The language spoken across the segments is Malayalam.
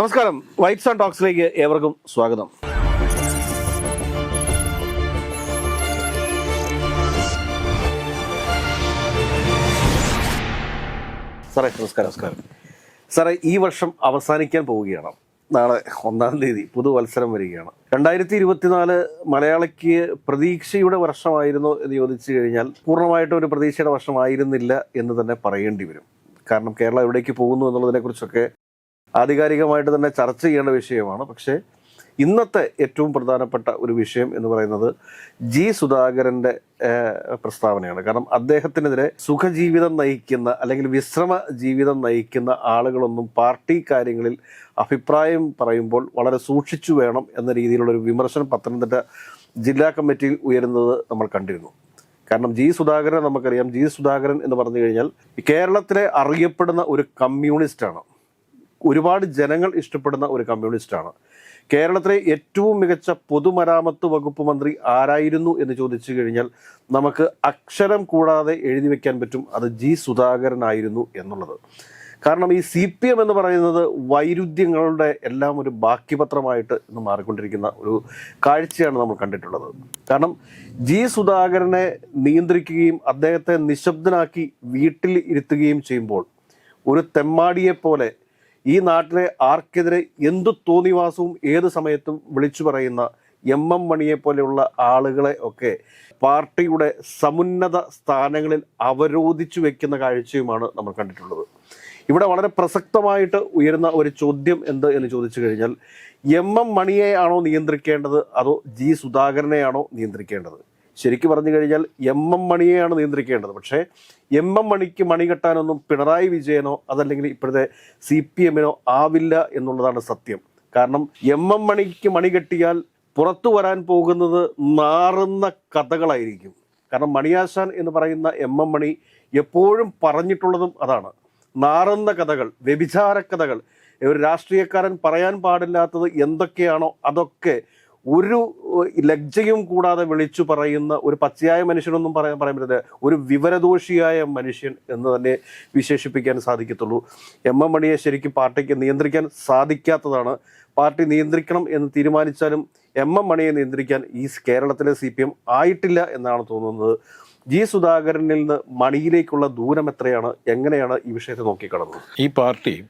നമസ്കാരം. വൈറ്റ്സ് ആൻഡ് ടോക്സിലേക്ക് ഏവർക്കും സ്വാഗതം. സാറേ നമസ്കാരം നമസ്കാരം. സാറേ ഈ വർഷം അവസാനിക്കാൻ പോവുകയാണ്. നാളെ ഒന്നാം തീയതി പുതുവത്സരം വരികയാണ്. രണ്ടായിരത്തി ഇരുപത്തിനാല് മലയാളിക്ക് പ്രതീക്ഷയുടെ വർഷമായിരുന്നു എന്ന് ചോദിച്ചു കഴിഞ്ഞാൽ പൂർണമായിട്ടും ഒരു പ്രതീക്ഷയുടെ വർഷമായിരുന്നില്ല എന്ന് തന്നെ പറയേണ്ടി വരും. കാരണം കേരളം എവിടേക്ക് പോകുന്നു എന്നുള്ളതിനെക്കുറിച്ചൊക്കെ ആധികാരികമായിട്ട് തന്നെ ചർച്ച ചെയ്യേണ്ട വിഷയമാണ്. പക്ഷേ ഇന്നത്തെ ഏറ്റവും പ്രധാനപ്പെട്ട ഒരു വിഷയം എന്ന് പറയുന്നത് ജി സുധാകരന്റെ പ്രസ്താവനയാണ്. കാരണം അദ്ദേഹത്തിനെതിരെ സുഖജീവിതം നയിക്കുന്ന അല്ലെങ്കിൽ വിശ്രമ ജീവിതം നയിക്കുന്ന ആളുകളൊന്നും പാർട്ടി കാര്യങ്ങളിൽ അഭിപ്രായം പറയുമ്പോൾ വളരെ സൂക്ഷിച്ചു വേണം എന്ന രീതിയിലുള്ള ഒരു വിമർശനം പത്തനംതിട്ട ജില്ലാ കമ്മിറ്റിയിൽ ഉയരുന്നത് നമ്മൾ കണ്ടിരുന്നു. കാരണം ജി സുധാകരൻ നമുക്കറിയാം. ജി സുധാകരൻ എന്ന് പറഞ്ഞു കഴിഞ്ഞാൽ കേരളത്തിലെ അറിയപ്പെടുന്ന ഒരു കമ്മ്യൂണിസ്റ്റാണ്. ഒരുപാട് ജനങ്ങൾ ഇഷ്ടപ്പെടുന്ന ഒരു കമ്മ്യൂണിസ്റ്റാണ്. കേരളത്തിലെ ഏറ്റവും മികച്ച പൊതുമരാമത്ത് വകുപ്പ് മന്ത്രി ആരായിരുന്നു എന്ന് ചോദിച്ചു കഴിഞ്ഞാൽ നമുക്ക് അക്ഷരം കൂടാതെ എഴുതി വെക്കാൻ പറ്റും. അത് ജി സുധാകരനായിരുന്നു എന്നുള്ളത്. കാരണം ഈ സി പി എം എന്ന് പറയുന്നത് വൈരുദ്ധ്യങ്ങളുടെ എല്ലാം ഒരു ബാക്കിപത്രമായിട്ട് ഇന്ന് മാറിക്കൊണ്ടിരിക്കുന്ന ഒരു കാഴ്ചയാണ് നമ്മൾ കണ്ടിട്ടുള്ളത്. കാരണം ജി സുധാകരനെ നിയന്ത്രിക്കുകയും അദ്ദേഹത്തെ നിശബ്ദനാക്കി വീട്ടിൽ ഇരുത്തുകയും ചെയ്യുമ്പോൾ ഒരു തെമ്മാടിയെ പോലെ ഈ നാട്ടിലെ ആർക്കെതിരെ എന്തു തോന്നിവാസവും ഏത് സമയത്തും വിളിച്ചു പറയുന്ന എം എം മണിയെ പോലെയുള്ള ആളുകളെ ഒക്കെ പാർട്ടിയുടെ സമുന്നത സ്ഥാനങ്ങളിൽ അവരോധിച്ചു വെക്കുന്ന കാഴ്ചയുമാണ് നമ്മൾ കണ്ടിട്ടുള്ളത്. ഇവിടെ വളരെ പ്രസക്തമായിട്ട് ഉയരുന്ന ഒരു ചോദ്യം എന്ത് എന്ന് ചോദിച്ചു കഴിഞ്ഞാൽ എം എം മണിയെയാണോ നിയന്ത്രിക്കേണ്ടത്? അതോ ജി സുധാകരനെയാണോ നിയന്ത്രിക്കേണ്ടത്? ശരിക്കും പറഞ്ഞു കഴിഞ്ഞാൽ എം എം മണിയെയാണ് നിയന്ത്രിക്കേണ്ടത്. പക്ഷേ എം എം മണിക്ക് മണി കെട്ടാനൊന്നും പിണറായി വിജയനോ അതല്ലെങ്കിൽ ഇപ്പോഴത്തെ സി പി എമ്മിനോ ആവില്ല എന്നുള്ളതാണ് സത്യം. കാരണം എം എം മണിക്ക് മണി കെട്ടിയാൽ പുറത്തു വരാൻ പോകുന്നത് നാറുന്ന കഥകളായിരിക്കും. കാരണം മണിയാശാൻ എന്ന് പറയുന്ന എം എം മണി എപ്പോഴും പറഞ്ഞിട്ടുള്ളതും അതാണ്. നാറുന്ന കഥകൾ വ്യഭിചാര കഥകൾ ഒരു രാഷ്ട്രീയക്കാരൻ പറയാൻ പാടില്ലാത്തത് എന്തൊക്കെയാണോ അതൊക്കെ ഒരു ലജ്ജയും കൂടാതെ വിളിച്ചു പറയുന്ന ഒരു പച്ചയായ മനുഷ്യനൊന്നും പറയാൻ പറയാൻ പറ്റില്ല ഒരു വിവരദോഷിയായ മനുഷ്യൻ എന്ന് തന്നെ വിശേഷിപ്പിക്കാൻ സാധിക്കത്തുള്ളൂ. എം എം മണിയെ ശരിക്കും പാർട്ടിക്ക് നിയന്ത്രിക്കാൻ സാധിക്കാത്തതാണ്. പാർട്ടി നിയന്ത്രിക്കണം എന്ന് തീരുമാനിച്ചാലും എം എം മണിയെ നിയന്ത്രിക്കാൻ ഈ കേരളത്തിലെ സി പി എം ആയിട്ടില്ല എന്നാണ് തോന്നുന്നത്. ജി സുധാകരനിൽ നിന്ന് മണിയിലേക്കുള്ള ദൂരം എത്രയാണ്? എങ്ങനെയാണ് ഈ വിഷയത്തെ നോക്കിക്കാണുന്നത്? ഈ പാർട്ടി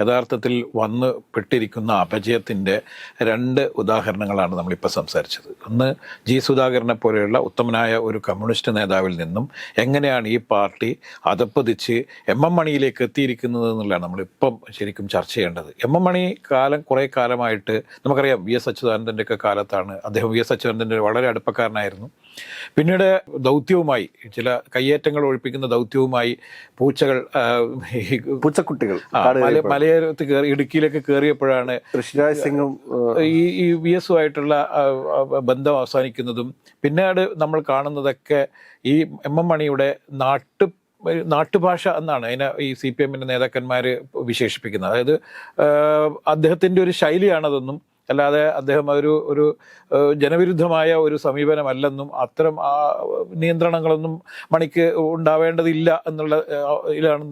യഥാർത്ഥത്തിൽ വന്ന് പെട്ടിരിക്കുന്ന അപജയത്തിന്റെ രണ്ട് ഉദാഹരണങ്ങളാണ് നമ്മളിപ്പോൾ സംസാരിച്ചത്. ഒന്ന് ജി സുധാകരനെ പോലെയുള്ള ഉത്തമനായ ഒരു കമ്മ്യൂണിസ്റ്റ് നേതാവിൽ നിന്നും എങ്ങനെയാണ് ഈ പാർട്ടി അതപ്പതിച്ച് എം എം മണിയിലേക്ക് എത്തിയിരിക്കുന്നത് എന്നുള്ളതാണ് നമ്മളിപ്പം ശരിക്കും ചർച്ച ചെയ്യേണ്ടത്. എം എം മണി കാലം കുറേ കാലമായിട്ട് നമുക്കറിയാം വി എസ് അച്യുതാനന്ദന്റെ ഒക്കെ കാലത്താണ്. അദ്ദേഹം വി എസ് അച്യുതാനന്ദന്റെ വളരെ അടുപ്പക്കാരനായിരുന്നു. പിന്നീട് ദൗത്യവുമായി ചില കയ്യേറ്റങ്ങൾ ഒഴിപ്പിക്കുന്ന ദൗത്യവുമായി പൂച്ചകൾ പൂച്ചക്കുട്ടികൾ മലയോരത്ത് കയറി ഇടുക്കിയിലേക്ക് കയറിയപ്പോഴാണ് ഋഷിരാജ് സിംഗും ഈ ഈ വി എസുമായിട്ടുള്ള ബന്ധം അവസാനിക്കുന്നതും പിന്നീട് നമ്മൾ കാണുന്നതൊക്കെ ഈ എം എം മണിയുടെ നാട്ടു നാട്ടുഭാഷ എന്നാണ് അതിനെ ഈ സി പി എമ്മിന്റെ നേതാക്കന്മാർ വിശേഷിപ്പിക്കുന്നത്. അതായത് അദ്ദേഹത്തിന്റെ ഒരു ശൈലിയാണതൊന്നും അല്ലാതെ അദ്ദേഹം ഒരു ഒരു ജനവിരുദ്ധമായ ഒരു സമീപനമല്ലെന്നും അത്തരം നിയന്ത്രണങ്ങളൊന്നും മണിക്ക് ഉണ്ടാവേണ്ടതില്ല എന്നുള്ള ഇതിലാണ്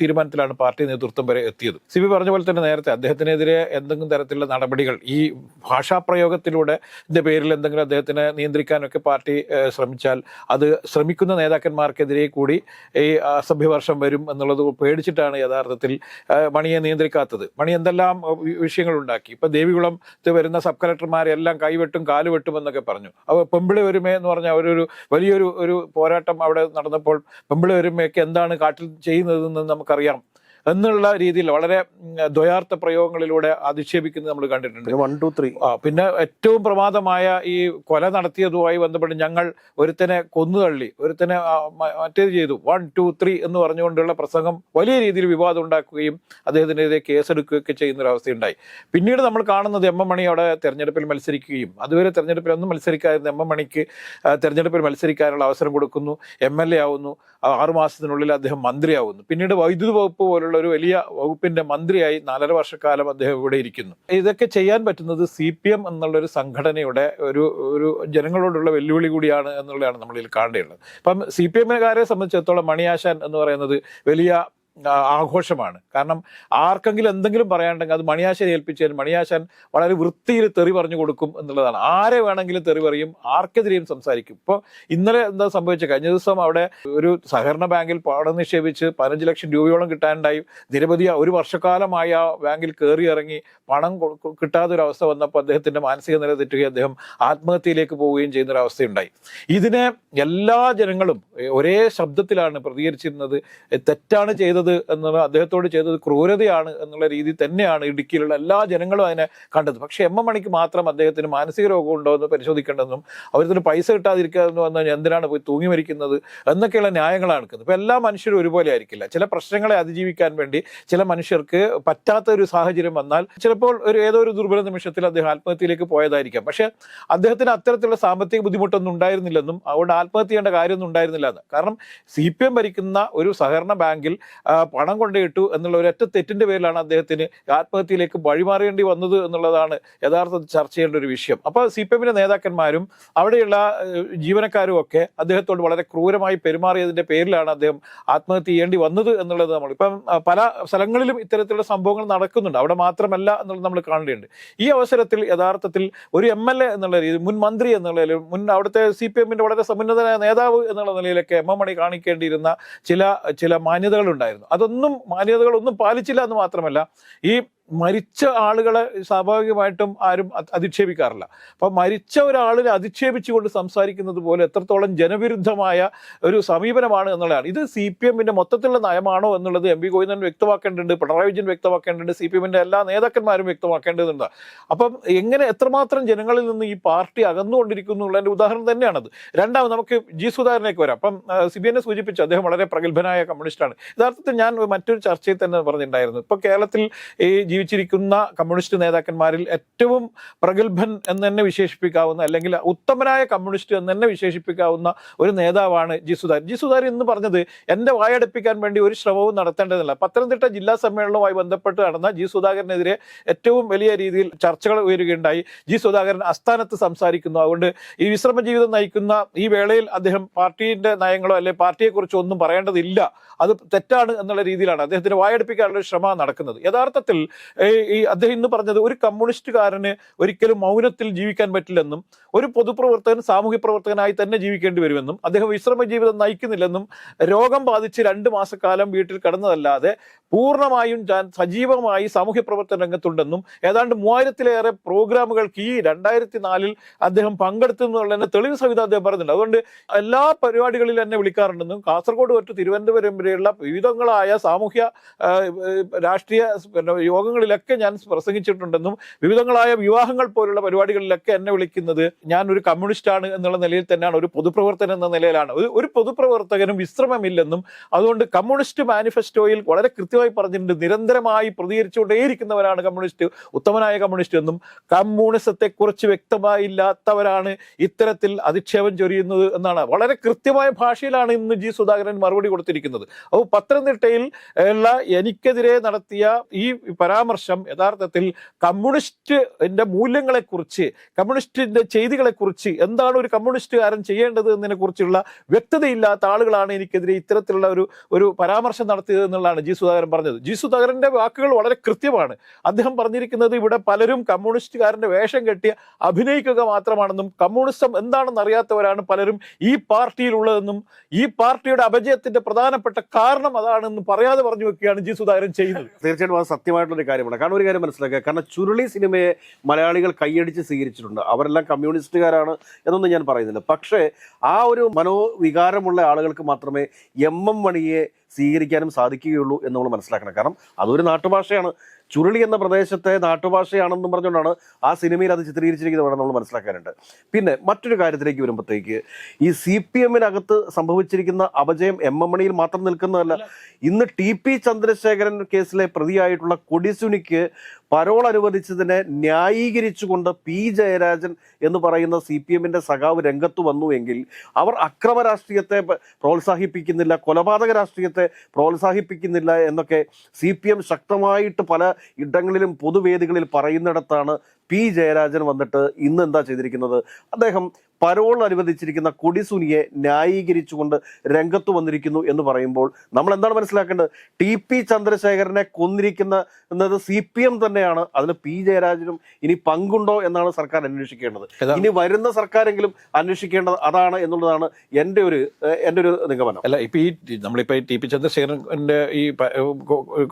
തീരുമാനത്തിലാണ് പാർട്ടി നേതൃത്വം വരെ എത്തിയത്. സി ബി പറഞ്ഞ പോലെ തന്നെ നേരത്തെ അദ്ദേഹത്തിനെതിരെ എന്തെങ്കിലും തരത്തിലുള്ള നടപടികൾ ഈ ഭാഷാപ്രയോഗത്തിലൂടെ ഇതിന്റെ പേരിൽ എന്തെങ്കിലും അദ്ദേഹത്തിനെ നിയന്ത്രിക്കാനൊക്കെ പാർട്ടി ശ്രമിച്ചാൽ അത് ശ്രമിക്കുന്ന നേതാക്കന്മാർക്കെതിരെ കൂടി ഈ അസഭ്യവർഷം വരും എന്നുള്ളത് പേടിച്ചിട്ടാണ് യഥാർത്ഥത്തിൽ മണിയെ നിയന്ത്രിക്കാത്തത്. മണി എന്തെല്ലാം വിഷയങ്ങളുണ്ടാക്കി ഇപ്പം ദേവികുളം വരുന്ന സബ് കളക്ടർമാരെല്ലാം കൈവെട്ടും കാലുവെട്ടും എന്നൊക്കെ പറഞ്ഞു. അപ്പോൾ പെമ്പിളി ഒരുമേ എന്ന് പറഞ്ഞ അവരൊരു വലിയൊരു ഒരു പോരാട്ടം അവിടെ നടന്നപ്പോൾ പെമ്പിളി ഒരുമയൊക്കെ എന്താണ് കാട്ടിൽ ചെയ്യുന്നതെന്ന് നമുക്കറിയാം. എന്നുള്ള രീതിയിൽ വളരെ ദ്വയാർത്ഥ പ്രയോഗങ്ങളിലൂടെ അധിക്ഷേപിക്കുന്നത് നമ്മൾ കണ്ടിട്ടുണ്ട്. വൺ ടു ത്രീ ആ പിന്നെ ഏറ്റവും പ്രമാദമായ ഈ കൊല നടത്തിയതുമായി ബന്ധപ്പെട്ട് ഞങ്ങൾ ഒരുത്തനെ കൊന്നുതള്ളി ഒരുത്തനെ മറ്റേത് ചെയ്തു. വൺ ടു ത്രീ എന്ന് പറഞ്ഞുകൊണ്ടുള്ള പ്രസംഗം വലിയ രീതിയിൽ വിവാദം ഉണ്ടാക്കുകയും അദ്ദേഹത്തിനെതിരെ കേസെടുക്കുകയൊക്കെ ചെയ്യുന്നൊരവസ്ഥയുണ്ടായി. പിന്നീട് നമ്മൾ കാണുന്നത് എം എം മണി അവിടെ തെരഞ്ഞെടുപ്പിൽ മത്സരിക്കുകയും അതുവരെ തെരഞ്ഞെടുപ്പിൽ ഒന്നും മത്സരിക്കാതിരുന്ന എം എം മണിക്ക് തെരഞ്ഞെടുപ്പിൽ മത്സരിക്കാനുള്ള അവസരം കൊടുക്കുന്നു എം എൽ എ ആവുന്നു. ആ, ആറു മാസത്തിനുള്ളിൽ അദ്ദേഹം മന്ത്രിയാവുന്നു. പിന്നീട് വൈദ്യുതി വകുപ്പ് പോലുള്ള ഒരു വലിയ വകുപ്പിന്റെ മന്ത്രിയായി നാലര വർഷക്കാലം അദ്ദേഹം ഇവിടെ ഇരിക്കുന്നു. ഇതൊക്കെ ചെയ്യാൻ പറ്റുന്നത് സി പി എം എന്നുള്ള ഒരു സംഘടനയുടെ ഒരു ഒരു ജനങ്ങളോടുള്ള വെല്ലുവിളി കൂടിയാണ് എന്നുള്ളതാണ് നമ്മളിൽ കാണേണ്ടത് അപ്പം സി പി എമ്മുകാരെ സംബന്ധിച്ചിടത്തോളം മണിയാശാൻ എന്ന് പറയുന്നത് വലിയ ആഘോഷമാണ്. കാരണം ആർക്കെങ്കിലും എന്തെങ്കിലും പറയാണ്ടെങ്കിൽ അത് മണിയാശാനെ ഏൽപ്പിച്ചാൽ മണിയാശൻ വളരെ വൃത്തിയിൽ തെറി പറഞ്ഞു കൊടുക്കും എന്നുള്ളതാണ്. ആരെ വേണമെങ്കിലും തെറി പറയും ആർക്കെതിരെയും സംസാരിക്കും. ഇപ്പോൾ ഇന്നലെ എന്താ സംഭവിച്ചത്? കഴിഞ്ഞ ദിവസം അവിടെ ഒരു സഹകരണ ബാങ്കിൽ പണം നിക്ഷേപിച്ച് പതിനഞ്ച് ലക്ഷം രൂപയോളം കിട്ടാനുണ്ടായി. നിരവധി ഒരു വർഷക്കാലമായി ആ ബാങ്കിൽ കയറി ഇറങ്ങി പണം കിട്ടാതെ ഒരു അവസ്ഥ വന്നപ്പോൾ അദ്ദേഹത്തിന്റെ മാനസിക നില തെറ്റുകയും അദ്ദേഹം ആത്മഹത്യയിലേക്ക് പോവുകയും ചെയ്യുന്ന ഒരു അവസ്ഥയുണ്ടായി ഇതിനെ എല്ലാ ജനങ്ങളും ഒരേ ശബ്ദത്തിലാണ് പ്രതികരിച്ചിരുന്നത്. തെറ്റാണ് ചെയ്തത് എന്നുള്ള അദ്ദേഹത്തോട് ചെയ്തത് ക്രൂരതയാണ് എന്നുള്ള രീതി തന്നെയാണ് ഇടുക്കിയിലുള്ള എല്ലാ ജനങ്ങളും അതിനെ കണ്ടത്. പക്ഷേ എം എം മണിക്ക് മാത്രം അദ്ദേഹത്തിന് മാനസിക രോഗം ഉണ്ടോ എന്ന് പരിശോധിക്കേണ്ടതെന്നും അവരിതിന് പൈസ കിട്ടാതിരിക്കാതെന്ന് വന്നാൽ എന്തിനാണ് പോയി തൂങ്ങി മരിക്കുന്നത് എന്നൊക്കെയുള്ള ന്യായങ്ങളാണ് എടുക്കുന്നത് ഇപ്പൊ എല്ലാ മനുഷ്യരും ഒരുപോലെ ആയിരിക്കില്ല. ചില പ്രശ്നങ്ങളെ അതിജീവിക്കാൻ വേണ്ടി ചില മനുഷ്യർക്ക് പറ്റാത്ത ഒരു സാഹചര്യം വന്നാൽ ചിലപ്പോൾ ഒരു ഏതോ ഒരു ദുർബല നിമിഷത്തിൽ അദ്ദേഹം ആത്മഹത്യയിലേക്ക് പോയതായിരിക്കാം. പക്ഷേ അദ്ദേഹത്തിന് അത്തരത്തിലുള്ള സാമ്പത്തിക ബുദ്ധിമുട്ടൊന്നും ഉണ്ടായിരുന്നില്ലെന്നും അതുകൊണ്ട് ആത്മഹത്യ ചെയ്യേണ്ട കാര്യമൊന്നും ഉണ്ടായിരുന്നില്ല എന്ന്. കാരണം സി പി എം ഭരിക്കുന്ന ഒരു സഹകരണ ബാങ്കിൽ പണം കൊണ്ടുപോയിട്ടു എന്നുള്ള ഒരൊറ്റ തെറ്റിന്റെ പേരിലാണ് അദ്ദേഹത്തിന് ആത്മഹത്യയിലേക്ക് വഴിമാറേണ്ടി വന്നത് എന്നുള്ളതാണ് യഥാർത്ഥത്തിൽ ചർച്ച ചെയ്യേണ്ട ഒരു വിഷയം. അപ്പോൾ സി പി എമ്മിന്റെ നേതാക്കന്മാരും അവിടെയുള്ള ജീവനക്കാരും ഒക്കെ അദ്ദേഹത്തോട് വളരെ ക്രൂരമായി പെരുമാറിയതിന്റെ പേരിലാണ് അദ്ദേഹം ആത്മഹത്യ ചെയ്യേണ്ടി വന്നത് എന്നുള്ളത് നമ്മൾ ഇപ്പം പല സ്ഥലങ്ങളിലും ഇത്തരത്തിലുള്ള സംഭവങ്ങൾ നടക്കുന്നുണ്ട്. അവിടെ മാത്രമല്ല എന്നുള്ളത് നമ്മൾ കാണേണ്ടതുണ്ട്. ഈ അവസരത്തിൽ യഥാർത്ഥത്തിൽ ഒരു എം എൽ എ എന്നുള്ള രീതി മുൻ മന്ത്രി എന്നുള്ള മുൻ അവിടുത്തെ സി പി എമ്മിന്റെ വളരെ സമുന്നതനായ നേതാവ് എന്നുള്ള നിലയിലൊക്കെ എം എം മണി കാണിക്കേണ്ടിയിരുന്ന ചില ചില മാന്യതകൾ ഉണ്ടായിരുന്നു അതൊന്നും മാന്യതകളൊന്നും പാലിച്ചില്ല എന്ന് മാത്രമല്ല ഈ മരിച്ച ആളുകളെ സ്വാഭാവികമായിട്ടും ആരും അധിക്ഷേപിക്കാറില്ല. അപ്പൊ മരിച്ച ഒരാളിനെ അധിക്ഷേപിച്ചുകൊണ്ട് സംസാരിക്കുന്നത് പോലെ എത്രത്തോളം ജനവിരുദ്ധമായ ഒരു സമീപനമാണ് എന്നുള്ളതാണ്. ഇത് സി പി എമ്മിന്റെ മൊത്തത്തിലുള്ള നയമാണോ എന്നുള്ളത് എം പി ഗോവിന്ദൻ വ്യക്തമാക്കേണ്ടതുണ്ട് പിണറായി വിജയൻ വ്യക്തമാക്കേണ്ടതുണ്ട് സി പി എമ്മിന്റെ എല്ലാ നേതാക്കന്മാരും വ്യക്തമാക്കേണ്ടതുണ്ട്. അപ്പം എങ്ങനെ എത്രമാത്രം ജനങ്ങളിൽ നിന്ന് ഈ പാർട്ടി അകന്നുകൊണ്ടിരിക്കുന്നു എന്നുള്ളതിന്റെ ഉദാഹരണം തന്നെയാണത്. രണ്ടാമത് നമുക്ക് ജി സുധാകരനേക്ക് വരാം. അപ്പം സി ബി എന്നെ സൂചിപ്പിച്ചു അദ്ദേഹം വളരെ പ്രഗത്ഭനായ കമ്മ്യൂണിസ്റ്റാണ്. യഥാർത്ഥത്തിൽ ഞാൻ മറ്റൊരു ചർച്ചയിൽ തന്നെ പറഞ്ഞിട്ടുണ്ടായിരുന്നു. ഇപ്പോൾ കേരളത്തിൽ ഈ ജീവിച്ചിരിക്കുന്ന കമ്മ്യൂണിസ്റ്റ് നേതാക്കന്മാരിൽ ഏറ്റവും പ്രഗത്ഭൻ എന്ന് തന്നെ വിശേഷിപ്പിക്കാവുന്ന അല്ലെങ്കിൽ ഉത്തമനായ കമ്മ്യൂണിസ്റ്റ് എന്ന് തന്നെ വിശേഷിപ്പിക്കാവുന്ന ഒരു നേതാവാണ് ജി സുധാകരൻ ജി സുധാകരൻ ഇന്ന് പറഞ്ഞത് എന്റെ വായടപ്പിക്കാൻ വേണ്ടി ഒരു ശ്രമവും നടത്തേണ്ടതില്ല പത്തനംതിട്ട ജില്ലാ സമ്മേളനവുമായി ബന്ധപ്പെട്ട് നടന്ന ജി സുധാകരനെതിരെ ഏറ്റവും വലിയ രീതിയിൽ ചർച്ചകൾ ഉയരുകയുണ്ടായി. ജി സുധാകരൻ അസ്ഥാനത്ത് സംസാരിക്കുന്നു. അതുകൊണ്ട് ഈ വിശ്രമ ജീവിതം നയിക്കുന്ന ഈ വേളയിൽ അദ്ദേഹം പാർട്ടിയുടെ നയങ്ങളോ അല്ലെ പാർട്ടിയെക്കുറിച്ചോ ഒന്നും പറയേണ്ടതില്ല. അത് തെറ്റാണ് എന്നുള്ള രീതിയിലാണ് അദ്ദേഹത്തിന് വായടിപ്പിക്കാനുള്ള ശ്രമം നടക്കുന്നത്. യഥാർത്ഥത്തിൽ ഈ അദ്ദേഹം ഇന്ന് പറഞ്ഞത് ഒരു കമ്മ്യൂണിസ്റ്റുകാരന് ഒരിക്കലും മൗനത്തിൽ ജീവിക്കാൻ പറ്റില്ലെന്നും ഒരു പൊതുപ്രവർത്തകൻ സാമൂഹ്യ പ്രവർത്തകനായി തന്നെ ജീവിക്കേണ്ടി വരുമെന്നും അദ്ദേഹം വിശ്രമ ജീവിതം നയിക്കുന്നില്ലെന്നും രോഗം ബാധിച്ച് രണ്ട് മാസക്കാലം വീട്ടിൽ കിടന്നതല്ലാതെ പൂർണമായും ഞാൻ സജീവമായി സാമൂഹ്യ പ്രവർത്തന രംഗത്തുണ്ടെന്നും ഏതാണ്ട് മൂവായിരത്തിലേറെ പ്രോഗ്രാമുകൾക്ക് ഈ രണ്ടായിരത്തി നാലിൽ അദ്ദേഹം പങ്കെടുത്തു എന്നുള്ളതിന് തെളിവ് സഹിതം അദ്ദേഹം പറയുന്നുണ്ട്. അതുകൊണ്ട് എല്ലാ പരിപാടികളിലും എന്നെ വിളിക്കാറുണ്ടെന്നും കാസർഗോഡ് തൊട്ട് തിരുവനന്തപുരം വരെയുള്ള വിവിധങ്ങളായ സാമൂഹ്യ രാഷ്ട്രീയ യോഗങ്ങളിലൊക്കെ ഞാൻ പ്രസംഗിച്ചിട്ടുണ്ടെന്നും വിവിധങ്ങളായ വിവാഹങ്ങൾ പോലുള്ള പരിപാടികളിലൊക്കെ എന്നെ വിളിക്കുന്നത് ഞാൻ ഒരു കമ്മ്യൂണിസ്റ്റ് ആണ് എന്നുള്ള നിലയിൽ തന്നെയാണ് ഒരു പൊതുപ്രവർത്തനം എന്ന നിലയിലാണ്. ഒരു പൊതുപ്രവർത്തകനും വിശ്രമമില്ലെന്നും അതുകൊണ്ട് കമ്മ്യൂണിസ്റ്റ് മാനിഫെസ്റ്റോയിൽ വളരെ കൃത്യമായി പറഞ്ഞിട്ടുണ്ട്. നിരന്തരമായി പ്രതികരിച്ചുകൊണ്ടേയിരിക്കുന്നവരാണ് കമ്മ്യൂണിസ്റ്റ്. ഉത്തമനായ കമ്മ്യൂണിസ്റ്റ് എന്നും കമ്മ്യൂണിസത്തെ കുറിച്ച് വ്യക്തമായില്ലാത്തവരാണ് ഇത്തരത്തിൽ അധിക്ഷേപം ചൊരിയുന്നത് എന്നാണ്. വളരെ കൃത്യമായ ഭാഷയിലാണ് ഇന്ന് ജി സുധാകരൻ മറുപടി കൊടുത്തിരിക്കുന്നത്. അപ്പോൾ പത്തനംതിട്ടയിൽ ഉള്ള എനിക്കെതിരെ നടത്തിയ ഈ പരാമർശം യഥാർത്ഥത്തിൽ കമ്മ്യൂണിസ്റ്റിന്റെ മൂല്യങ്ങളെക്കുറിച്ച് കമ്മ്യൂണിസ്റ്റിന്റെ ചെയ്തികളെക്കുറിച്ച് എന്താണ് ഒരു കമ്മ്യൂണിസ്റ്റുകാരൻ ചെയ്യേണ്ടത് എന്നതിനെ കുറിച്ചുള്ള വ്യക്തതയില്ലാത്ത ആളുകളാണ് എനിക്കെതിരെ ഇത്തരത്തിലുള്ള ഒരു ഒരു പരാമർശം നടത്തിയത് എന്നുള്ളതാണ് ജി സുധാകരൻ പറഞ്ഞത്. ജി സുധാകരന്റെ വാക്കുകൾ വളരെ കൃത്യമാണ്. അദ്ദേഹം പറഞ്ഞിരിക്കുന്നത് ഇവിടെ പലരും കമ്മ്യൂണിസ്റ്റുകാരന്റെ വേഷം കെട്ടിയ അഭിനയിക്കുക മാത്രമാണെന്നും കമ്മ്യൂണിസം എന്താണെന്ന് അറിയാത്തവരാണ് പലരും ഈ പാർട്ടിയിലുള്ളതെന്നും ഈ പാർട്ടിയുടെ അപജയത്തിന്റെ പ്രധാനപ്പെട്ട കാരണം അതാണെന്ന് പറയാതെ പറഞ്ഞു വെക്കുകയാണ് ജി സുധാകരൻ ചെയ്യുന്നത്. തീർച്ചയായിട്ടും അത് സത്യമായിട്ടുള്ള ഒരു കാര്യമാണ്. കാരണം ഒരു കാര്യം മനസ്സിലാക്കുക. കാരണം ചുരുളി സിനിമയെ മലയാളികൾ കൈയടിച്ച് സ്വീകരിച്ചിട്ടുണ്ട്. അവരെല്ലാം കമ്മ്യൂണിസ്റ്റുകാരാണ് എന്നൊന്നും ഞാൻ പറയുന്നില്ല. പക്ഷേ ആ ഒരു മനോവികാരമുള്ള ആളുകൾക്ക് മാത്രമേ എം എം മണിയെ സ്വീകരിക്കാനും സാധിക്കുകയുള്ളൂ എന്ന് നമ്മൾ മനസ്സിലാക്കണം. കാരണം അതൊരു നാട്ടുഭാഷയാണ്. ചുരുളി എന്ന പ്രദേശത്തെ നാട്ടുഭാഷയാണെന്നും പറഞ്ഞുകൊണ്ടാണ് ആ സിനിമയിൽ അത് ചിത്രീകരിച്ചിരിക്കുന്നത് നമ്മൾ മനസ്സിലാക്കാനുണ്ട്. പിന്നെ മറ്റൊരു കാര്യത്തിലേക്ക് വരുമ്പോഴത്തേക്ക് ഈ സി പി എമ്മിനകത്ത് സംഭവിച്ചിരിക്കുന്ന അപജയം എം എം മണിയിൽ മാത്രം നിൽക്കുന്നതല്ല ഇന്ന് ടി പി ചന്ദ്രശേഖരൻ കേസിലെ പ്രതിയായിട്ടുള്ള കൊടിസുനിക്ക് പരോൾ അനുവദിച്ചതിനെ ന്യായീകരിച്ചുകൊണ്ട് പി ജയരാജൻ എന്ന് പറയുന്ന സി പി എമ്മിന്റെ സഖാവ് രംഗത്ത് വന്നു എങ്കിൽ അവർ അക്രമ രാഷ്ട്രീയത്തെ പ്രോത്സാഹിപ്പിക്കുന്നില്ല കൊലപാതക രാഷ്ട്രീയത്തെ പ്രോത്സാഹിപ്പിക്കുന്നില്ല എന്നൊക്കെ സി ശക്തമായിട്ട് പല ഇടങ്ങളിലും പൊതുവേദികളിൽ പറയുന്നിടത്താണ് പി ജയരാജൻ വന്നിട്ട് ഇന്ന് എന്താ ചെയ്തിരിക്കുന്നത്? അദ്ദേഹം പരോൾ അനുവദിച്ചിരിക്കുന്ന കൊടിസുനിയെ ന്യായീകരിച്ചുകൊണ്ട് രംഗത്ത് വന്നിരിക്കുന്നു എന്ന് പറയുമ്പോൾ നമ്മൾ എന്താണ് മനസ്സിലാക്കേണ്ടത്? ടി പി ചന്ദ്രശേഖരനെ കൊന്നിരിക്കുന്ന എന്നത് സി പി എം തന്നെയാണ്. അതിന് പി ജയരാജനും ഇനി പങ്കുണ്ടോ എന്നാണ് സർക്കാർ അന്വേഷിക്കേണ്ടത്. ഇനി വരുന്ന സർക്കാരെങ്കിലും അന്വേഷിക്കേണ്ടത് അതാണ് എന്നുള്ളതാണ് എന്റെ ഒരു എന്റെ ഒരു നിഗമനം. അല്ല ഇപ്പൊ ഈ നമ്മളിപ്പോ ഈ ടി പി ചന്ദ്രശേഖരന്റെ ഈ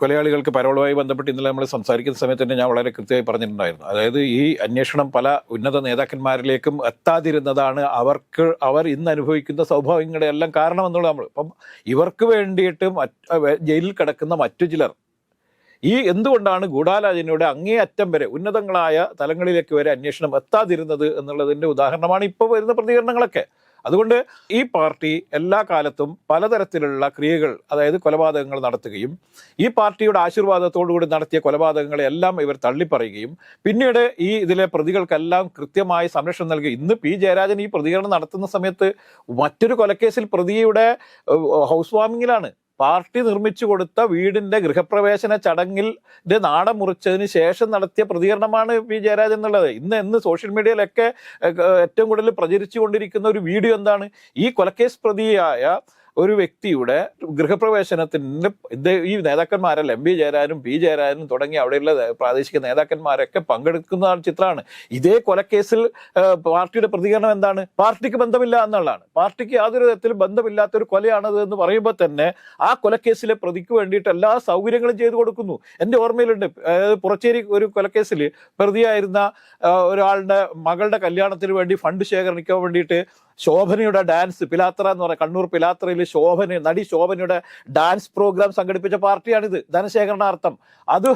കൊലയാളികൾക്ക് പരോളുമായി ബന്ധപ്പെട്ട് ഇന്നലെ നമ്മൾ സംസാരിക്കുന്ന സമയത്ത് തന്നെ ഞാൻ വളരെ കൃത്യമായി പറഞ്ഞിട്ടുണ്ടായിരുന്നു. അതായത് ഈ അന്വേഷണം പല ഉന്നത നേതാക്കന്മാരിലേക്കും എത്താതിരുന്നതാണ്. അവർക്ക് അവർ ഇന്ന് അനുഭവിക്കുന്ന സൗഭാഗ്യങ്ങളുടെ എല്ലാം നമ്മൾ. ഇപ്പം ഇവർക്ക് വേണ്ടിയിട്ട് ജയിലിൽ കിടക്കുന്ന മറ്റു ചിലർ. ഈ എന്തുകൊണ്ടാണ് ഗൂഢാലോചനയുടെ അങ്ങേയറ്റം വരെ ഉന്നതങ്ങളായ തലങ്ങളിലേക്ക് വരെ അന്വേഷണം എത്താതിരുന്നത് എന്നുള്ളതിന്റെ ഉദാഹരണമാണ് ഇപ്പോൾ വരുന്ന പ്രതികരണങ്ങളൊക്കെ. അതുകൊണ്ട് ഈ പാർട്ടി എല്ലാ കാലത്തും പലതരത്തിലുള്ള ക്രിയകൾ അതായത് കൊലപാതകങ്ങൾ നടത്തുകയും ഈ പാർട്ടിയുടെ ആശീർവാദത്തോടുകൂടി നടത്തിയ കൊലപാതകങ്ങളെ എല്ലാം ഇവർ തള്ളിപ്പറയുകയും പിന്നീട് ഈ ഇതിലെ പ്രതികൾക്കെല്ലാം കൃത്യമായി സംരക്ഷണം നൽകി. ഇന്ന് പി. ജയരാജൻ ഈ പ്രതികരണം നടത്തുന്ന സമയത്ത് മറ്റൊരു കൊലക്കേസിൽ പ്രതിയുടെ ഹൗസ് വാമിങ്ങിലാണ് പാർട്ടി നിർമ്മിച്ചു കൊടുത്ത വീടിന്റെ ഗൃഹപ്രവേശന ചടങ്ങിൽ നാടം മുറിച്ചതിന് ശേഷം നടത്തിയ പ്രതികരണമാണ് പി ജയരാജൻ എന്നുള്ളത്. ഇന്ന് എന്ന് സോഷ്യൽ മീഡിയയിലൊക്കെ ഏറ്റവും കൂടുതൽ പ്രചരിച്ചുകൊണ്ടിരിക്കുന്ന ഒരു വീഡിയോ എന്താണ്? ഈ കൊലക്കേസ് പ്രതിയായ ഒരു വ്യക്തിയുടെ ഗൃഹപ്രവേശനത്തിന് ഇത് ഈ നേതാക്കന്മാരല്ല എം പി ജയരാജനും പി ജയരാജനും തുടങ്ങി അവിടെയുള്ള പ്രാദേശിക നേതാക്കന്മാരൊക്കെ പങ്കെടുക്കുന്ന ചിത്രമാണ്. ഇതേ കൊലക്കേസിൽ പാർട്ടിയുടെ പ്രതികരണം എന്താണ്? പാർട്ടിക്ക് ബന്ധമില്ല എന്നുള്ളതാണ്. പാർട്ടിക്ക് യാതൊരു തരത്തിലും ബന്ധമില്ലാത്ത ഒരു കൊലയാണത് എന്ന് പറയുമ്പോൾ തന്നെ ആ കൊലക്കേസിലെ പ്രതിക്ക് വേണ്ടിയിട്ട് എല്ലാ സൗകര്യങ്ങളും ചെയ്തു കൊടുക്കുന്നു. എന്റെ ഓർമ്മയിലുണ്ട് പുറച്ചേരി ഒരു കൊലക്കേസിൽ പ്രതിയായിരുന്ന ഒരാളുടെ മകളുടെ കല്യാണത്തിന് വേണ്ടി ഫണ്ട് ശേഖരിക്കാൻ വേണ്ടിയിട്ട് ശോഭനയുടെ ഡാൻസ് പിലാത്ര എന്ന് പറയുന്നത് കണ്ണൂർ പിലാത്രയിൽ ശോഭന നടി ശോഭനയുടെ ഡാൻസ് പ്രോഗ്രാം സംഘടിപ്പിച്ച പാർട്ടിയാണിത്. ധനശേഖരണാർത്ഥം അത്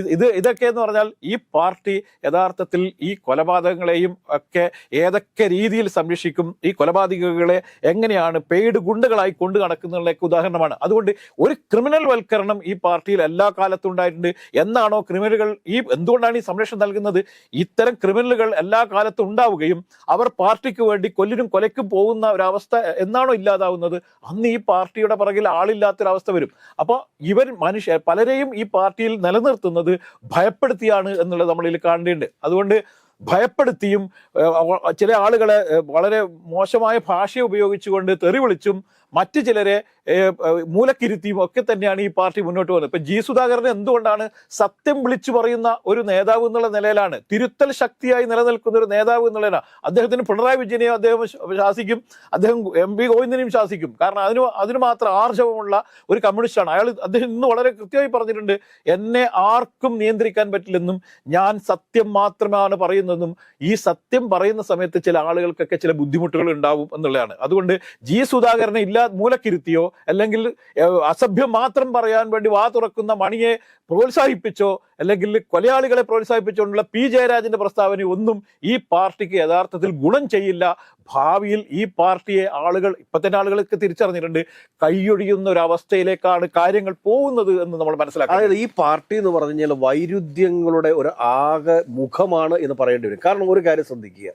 ഇത് ഇതൊക്കെ എന്ന് പറഞ്ഞാൽ ഈ പാർട്ടി യഥാർത്ഥത്തിൽ ഈ കൊലപാതകങ്ങളെയും ഒക്കെ ഏതൊക്കെ രീതിയിൽ സംരക്ഷിക്കും ഈ കൊലപാതകങ്ങളെ എങ്ങനെയാണ് പെയ്ഡ് ഗുണ്ടകളായി കൊണ്ടു നടക്കുന്നതിലേക്ക് ഉദാഹരണമാണ്. അതുകൊണ്ട് ഒരു ക്രിമിനൽ വൽക്കരണം ഈ പാർട്ടിയിൽ എല്ലാ കാലത്തും ഉണ്ടായിട്ടുണ്ട്. എന്നാണോ ക്രിമിനലുകൾ ഈ എന്തുകൊണ്ടാണ് ഈ സംരക്ഷണം നൽകുന്നത്? ഇത്തരം ക്രിമിനലുകൾ എല്ലാ കാലത്തും ഉണ്ടാവുകയും അവർ പാർട്ടിക്ക് വേണ്ടി കൊല്ലിനും കൊലയ്ക്കും പോകുന്ന ഒരവസ്ഥ എന്നാണോ ഇല്ലാതാവുന്നത്? അന്ന് ഈ പാർട്ടിയുടെ പിറകിൽ ആളില്ലാത്തൊരവസ്ഥ വരും. അപ്പോൾ ഇവർ മനുഷ്യ പലരെയും ഈ പാർട്ടിയിൽ നിലനിർത്തുന്നത് ഭയപ്പെടുത്തിയാണ് എന്നുള്ളത് നമ്മളിൽ കാണേണ്ടതുണ്ട്. അതുകൊണ്ട് ഭയപ്പെടുത്തിയും ചില ആളുകളെ വളരെ മോശമായ ഭാഷ ഉപയോഗിച്ചുകൊണ്ട് തെറി വിളിച്ചും മറ്റു ചിലരെ മൂലക്കിരുത്തിയും ഒക്കെ തന്നെയാണ് ഈ പാർട്ടി മുന്നോട്ട് പോകുന്നത്. ഇപ്പൊ ജി സുധാകരൻ എന്തുകൊണ്ടാണ് സത്യം വിളിച്ചു പറയുന്ന ഒരു നേതാവ് എന്നുള്ള നിലയിലാണ് തിരുത്തൽ ശക്തിയായി നിലനിൽക്കുന്ന ഒരു നേതാവ് എന്നുള്ളതിനാണ് അദ്ദേഹത്തിന് പിണറായി വിജയനെയും അദ്ദേഹം ശാസിക്കും അദ്ദേഹം എം പി ഗോവിന്ദനെയും ശാസിക്കും. കാരണം അതിന് അതിന് മാത്രം ആർജവമുള്ള ഒരു കമ്മ്യൂണിസ്റ്റാണ്. അയാൾ അദ്ദേഹം ഇന്ന് വളരെ കൃത്യമായി പറഞ്ഞിട്ടുണ്ട് എന്നെ ആർക്കും നിയന്ത്രിക്കാൻ പറ്റില്ലെന്നും ഞാൻ സത്യം മാത്രമാണ് പറയുന്നതെന്നും ഈ സത്യം പറയുന്ന സമയത്ത് ചില ആളുകൾക്കൊക്കെ ചില ബുദ്ധിമുട്ടുകൾ ഉണ്ടാവും എന്നുള്ളതാണ്. അതുകൊണ്ട് ജി സുധാകരനെ ഇല്ലാ മൂലക്കിരുത്തിയോ അല്ലെങ്കിൽ അസഭ്യം മാത്രം പറയാൻ വേണ്ടി വാ തുറക്കുന്ന മണിയെ പ്രോത്സാഹിപ്പിച്ചോ അല്ലെങ്കിൽ കൊലയാളികളെ പ്രോത്സാഹിപ്പിച്ചുകൊണ്ടുള്ള പി ജയരാജന്റെ പ്രസ്താവന ഒന്നും ഈ പാർട്ടിക്ക് യഥാർത്ഥത്തിൽ ഗുണം ചെയ്യില്ല. ഭാവിയിൽ ഈ പാർട്ടിയെ ആളുകൾ ഇപ്പത്തന്നെ ആളുകൾക്ക് തിരിച്ചറിഞ്ഞിട്ടുണ്ട്. കൈയൊഴിയുന്ന ഒരു അവസ്ഥയിലേക്കാണ് കാര്യങ്ങൾ പോകുന്നത് എന്ന് നമ്മൾ മനസ്സിലാക്കുക അതായത് ഈ പാർട്ടി എന്ന് പറഞ്ഞു കഴിഞ്ഞാൽ വൈരുദ്ധ്യങ്ങളുടെ ഒരു ആകെ മുഖമാണ് എന്ന് പറയേണ്ടി വരും. കാരണം ഒരു കാര്യം ശ്രദ്ധിക്കുക.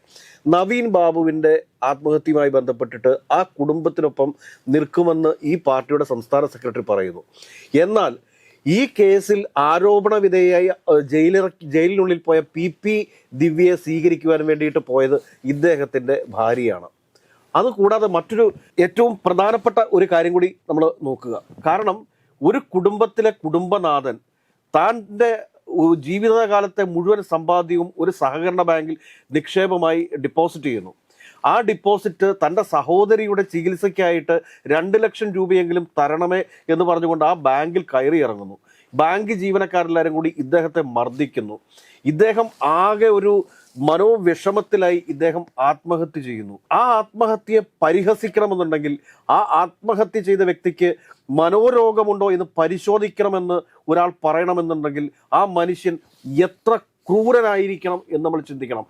നവീൻ ബാബുവിന്റെ ആത്മഹത്യയുമായി ബന്ധപ്പെട്ടിട്ട് ആ കുടുംബത്തിനൊപ്പം നിൽക്കുമെന്ന് ഈ പാർട്ടിയുടെ സംസ്ഥാന സെക്രട്ടറി പറയുന്നു. എന്നാൽ ഈ കേസിൽ ആരോപണ വിധേയായി ജയിലിറ ജയിലിനുള്ളിൽ പോയ പി പി ദിവ്യയെ സ്വീകരിക്കുവാൻ വേണ്ടിയിട്ട് പോയത് ഇദ്ദേഹത്തിന്റെ ഭാര്യയാണ്. അതുകൂടാതെ മറ്റൊരു ഏറ്റവും പ്രധാനപ്പെട്ട ഒരു കാര്യം കൂടി നമ്മൾ നോക്കുക. കാരണം ഒരു കുടുംബത്തിലെ കുടുംബനാഥൻ താന്റെ ജീവിതകാലത്തെ മുഴുവൻ സമ്പാദ്യവും ഒരു സഹകരണ ബാങ്കിൽ നിക്ഷേപമായി ഡിപ്പോസിറ്റ് ചെയ്യുന്നു. ആ ഡിപ്പോസിറ്റ് തന്റെ സഹോദരിയുടെ ചികിത്സയ്ക്കായിട്ട് രണ്ട് ലക്ഷം രൂപയെങ്കിലും തരണമേ എന്ന് പറഞ്ഞുകൊണ്ട് ആ ബാങ്കിൽ കയറി ഇറങ്ങുന്നു. ബാങ്ക് ജീവനക്കാരെല്ലാവരും കൂടി ഇദ്ദേഹത്തെ മർദ്ദിക്കുന്നു. ഇദ്ദേഹം ആകെ ഒരു മനോവിഷമത്തിലായി ഇദ്ദേഹം ആത്മഹത്യ ചെയ്യുന്നു. ആ ആത്മഹത്യയെ പരിഹസിക്കണമെന്നുണ്ടെങ്കിൽ ആ ആത്മഹത്യ ചെയ്ത വ്യക്തിക്ക് മനോരോഗമുണ്ടോ എന്ന് പരിശോധിക്കണമെന്ന് ഒരാൾ പറയണമെന്നുണ്ടെങ്കിൽ ആ മനുഷ്യൻ എത്ര ക്രൂരനായിരിക്കണം എന്ന് നമ്മൾ ചിന്തിക്കണം.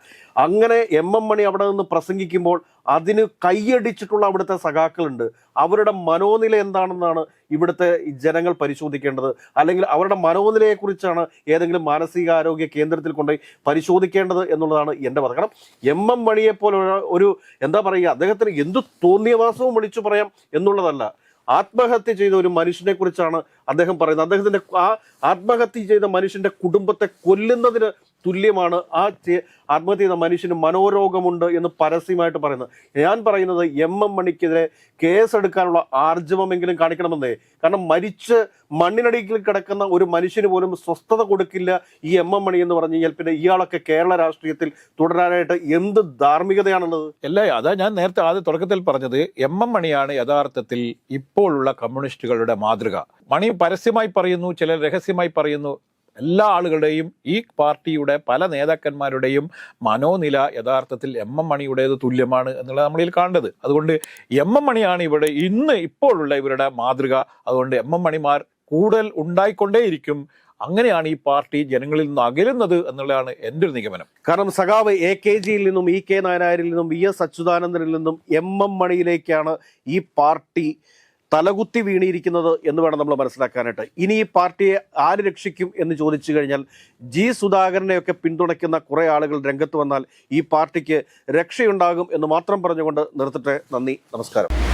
അങ്ങനെ എം എം മണി അവിടെ നിന്ന് പ്രസംഗിക്കുമ്പോൾ അതിന് കൈയടിച്ചിട്ടുള്ള അവിടുത്തെ സഖാക്കളുണ്ട്. അവരുടെ മനോനില എന്താണെന്നാണ് ഇവിടുത്തെ ജനങ്ങൾ പരിശോധിക്കേണ്ടത്. അല്ലെങ്കിൽ അവരുടെ മനോനിലയെക്കുറിച്ചാണ് ഏതെങ്കിലും മാനസികാരോഗ്യ കേന്ദ്രത്തിൽ കൊണ്ടുപോയി പരിശോധിക്കേണ്ടത് എന്നുള്ളതാണ് എന്റെ വാദം. കാരണം എം എം മണിയെ ഒരു എന്താ പറയുക അദ്ദേഹത്തിന് എന്തു തോന്നിയവാസവും വിളിച്ചു പറയാം എന്നുള്ളതല്ല. ആത്മഹത്യ ചെയ്ത ഒരു മനുഷ്യനെ കുറിച്ചാണ് അദ്ദേഹം പറയുന്നത്. അദ്ദേഹത്തിന്റെ ആ ആത്മഹത്യ ചെയ്ത മനുഷ്യന്റെ കുടുംബത്തെ കൊല്ലുന്നതിന് തുല്യമാണ്. ആ ആത്മഹത്യ മനുഷ്യന് മനോരോഗമുണ്ട് എന്ന് പരസ്യമായിട്ട് പറയുന്നത്. ഞാൻ പറയുന്നത് എം എം മണിക്കെതിരെ കേസെടുക്കാനുള്ള ആർജവമെങ്കിലും കാണിക്കണമെന്നേ. കാരണം മരിച്ച് മണ്ണിനടിയിൽ കിടക്കുന്ന ഒരു മനുഷ്യന് പോലും സ്വസ്ഥത കൊടുക്കില്ല ഈ എം എം മണി എന്ന് പറഞ്ഞു കഴിഞ്ഞാൽ. പിന്നെ ഇയാളൊക്കെ കേരള രാഷ്ട്രീയത്തിൽ തുടരാനായിട്ട് എന്ത് ധാർമ്മികതയാണുള്ളത്? അല്ല അതാ ഞാൻ നേരത്തെ ആദ്യ തുടക്കത്തിൽ പറഞ്ഞത്. എം എം മണിയാണ് യഥാർത്ഥത്തിൽ ഇപ്പോഴുള്ള കമ്മ്യൂണിസ്റ്റുകളുടെ മാതൃക. മണി പരസ്യമായി പറയുന്നു ചിലർ രഹസ്യമായി പറയുന്നു. എല്ലാ ആളുകളുടെയും ഈ പാർട്ടിയുടെ പല നേതാക്കന്മാരുടെയും മനോനില യഥാർത്ഥത്തിൽ എം എം മണിയുടേത് തുല്യമാണ് എന്നുള്ളത് നമ്മളിൽ കണ്ടത് അതുകൊണ്ട് എം എം മണിയാണ് ഇവിടെ ഇന്ന് ഇപ്പോഴുള്ള ഇവരുടെ മാതൃക. അതുകൊണ്ട് എം എം മണിമാർ കൂടുതൽ ഉണ്ടായിക്കൊണ്ടേയിരിക്കും. അങ്ങനെയാണ് ഈ പാർട്ടി ജനങ്ങളിൽ നിന്ന് അകലുന്നത് എന്നുള്ളതാണ് എന്റെ ഒരു നിഗമനം. കാരണം സഖാവ് എ കെ ജിയിൽ നിന്നും ഇ കെ നായനാരിൽ നിന്നും വി എസ് അച്യുതാനന്ദനിൽ നിന്നും എം എം മണിയിലേക്കാണ് ഈ പാർട്ടി തലകുത്തി വീണിയിരിക്കുന്നത് എന്ന് വേണം നമ്മൾ മനസ്സിലാക്കാനായിട്ട്. ഇനി ഈ പാർട്ടിയെ ആര് രക്ഷിക്കും എന്ന് ചോദിച്ചു കഴിഞ്ഞാൽ ജി സുധാകരനെയൊക്കെ പിന്തുണയ്ക്കുന്ന കുറേ ആളുകൾ രംഗത്ത് വന്നാൽ ഈ പാർട്ടിക്ക് രക്ഷയുണ്ടാകും എന്ന് മാത്രം പറഞ്ഞുകൊണ്ട് നിർത്തിട്ടെ നന്ദി നമസ്കാരം.